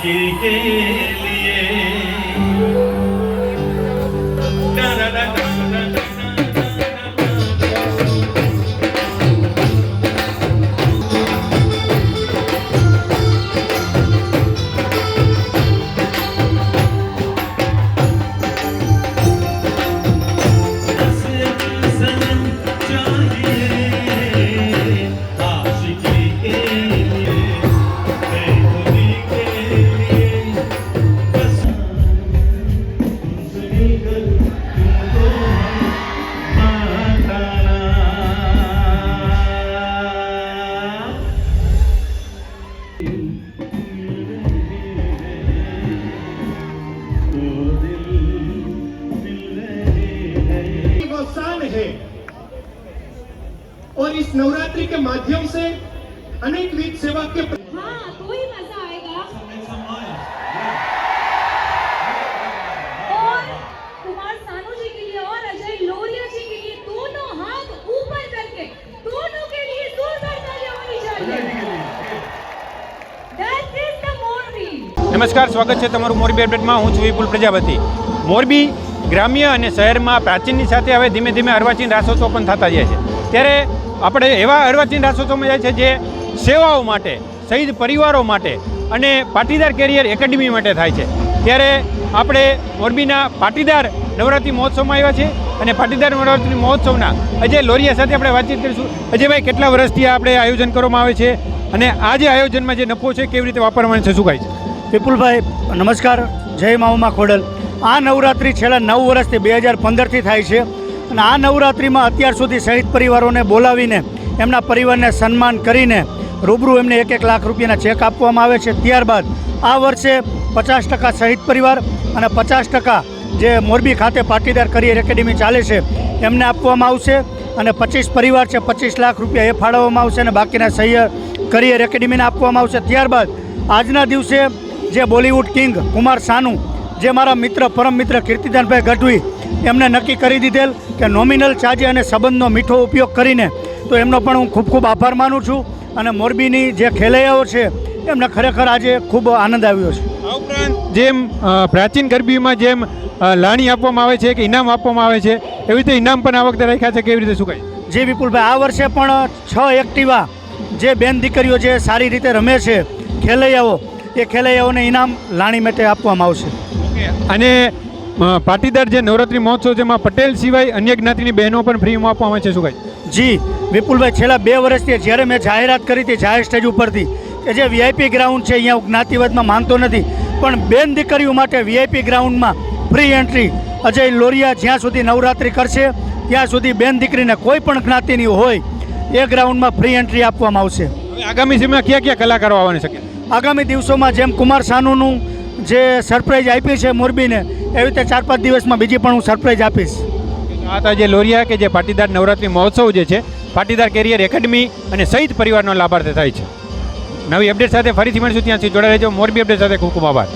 आशिकी के लिए है और इस नवरात्रि के माध्यम से अनेक विध सेवा के हाँ तो ही मजा आएगा और कुमार सानू जी के लिए और अजय लोरिया जी के लिए दोनों हाथ ऊपर करके दोनों के लिए जोरदार तालियां होनी चाहिए That is the Morbi. નમસ્કાર સ્વાગત છે તમારું મોરબી અપડેટમાં હું છું વિપુલ પ્રજાપતિ મોરબી ગ્રામ્ય અને શહેરમાં પ્રાચીનની સાથે હવે ધીમે ધીમે અર્વાચીન રાસોત્સવ પણ થતા જાય છે. ત્યારે આપણે એવા અર્વાચીન રાસોત્સવમાં જાય છે જે સેવાઓ માટે, શહીદ પરિવારો માટે અને પાટીદાર કેરિયર એકેડમી માટે થાય છે. ત્યારે આપણે મોરબીના પાટીદાર નવરાત્રિ મહોત્સવમાં આવ્યા છે અને પાટીદાર નવરાત્રિ મહોત્સવના અજય લોરિયા સાથે આપણે વાતચીત કરીશું. અજયભાઈ, કેટલા વર્ષથી આપણે આયોજન કરવામાં આવે છે અને આ જે આયોજનમાં જે નફો છે, કેવી રીતે વાપરવાનું છે, શું કહે છે? વિપુલભાઈ, નમસ્કાર. જય માઉમા ખોડલ. આ નવરાત્રિ છેલ્લા નવ વર્ષથી બે હજાર પંદરથી થાય છે. અને આ નવરાત્રિમાં અત્યાર સુધી શહીદ પરિવારોને બોલાવીને એમના પરિવારને સન્માન કરીને રૂબરૂ એમને એક એક લાખ રૂપિયાના ચેક આપવામાં આવે છે. ત્યારબાદ આ વર્ષે પચાસ ટકા શહીદ પરિવાર અને પચાસ ટકા જે મોરબી ખાતે પાટીદાર કરિયર એકેડેમી ચાલે છે એમને આપવામાં આવશે. અને પચીસ પરિવાર છે, પચીસ લાખ રૂપિયા એ ફાળવવામાં આવશે અને બાકીના સહ્ય કરિયર એકેડેમીને આપવામાં આવશે. ત્યારબાદ આજના દિવસે જે બોલિવૂડ કિંગ કુમાર સાનુ જે મારા મિત્ર પરમ મિત્ર કીર્તિદાનભાઈ ગઢવી એમને નક્કી કરી દીધેલ કે નોમિનલ ચાર્જે અને સંબંધનો મીઠો ઉપયોગ કરીને તો એમનો પણ હું ખૂબ ખૂબ આભાર માનું છું અને મોરબીની જે ખેલૈયાઓ છે એમને ખરેખર આજે ખૂબ આનંદ આવ્યો છે. આ ઉપરાંત જેમ પ્રાચીન ગરબીમાં જેમ લાણી આપવામાં આવે છે કે ઇનામ આપવામાં આવે છે એવી રીતે ઇનામ પણ આ વખતે રાખ્યા છે કેવી રીતે શું કાંઈ જે વિપુલભાઈ આ વર્ષે પણ છ એક્ટિવા જે બેન દીકરીઓ જે સારી રીતે રમે છે ખેલૈયાઓ એ ખેલૈયાઓને ઇનામ લાણી માટે આપવામાં આવશે. અને પાટીદાર જે નવરાત્રી મહોત્સવ છે એમાં પટેલ સિવાય અન્ય જ્ઞાતિની બહેનો પણ ફ્રીમાં આપવામાં આવે છે શું કાંઈ જી વિપુલભાઈ છેલ્લા બે વર્ષથી જ્યારે મેં જાહેરાત કરી હતી જાહેર સ્ટેજ ઉપરથી કે જે વીઆઈપી ગ્રાઉન્ડ છે અહીંયા હું જ્ઞાતિવાદમાં માનતો નથી પણ બેન દીકરીઓ માટે વીઆઈપી ગ્રાઉન્ડમાં ફ્રી એન્ટ્રી અજય લોરિયા જ્યાં સુધી નવરાત્રિ કરશે ત્યાં સુધી બેન દીકરીને કોઈ પણ જ્ઞાતિની હોય એ ગ્રાઉન્ડમાં ફ્રી એન્ટ્રી આપવામાં આવશે. આગામી સમયમાં કયા કયા કલાકારો આવવાની શકે આગામી દિવસોમાં જેમ કુમાર સાનુનું જે સરપ્રાઈઝ આપી છે મોરબીને, એવી રીતે ચાર પાંચ દિવસમાં બીજી પણ હું સરપ્રાઈઝ આપીશ. આ જે લોરિયા કે જે પાટીદાર નવરાત્રિ મહોત્સવ જે છે, પાટીદાર કેરિયર એકેડમી અને સહિત પરિવારનો લાભાર્થ થાય છે. નવી અપડેટ સાથે ફરીથી મળીશું. ત્યાંથી જોડાઈ રહેજો. મોરબી અપડેટ સાથે ખૂબ ખૂબ આભાર.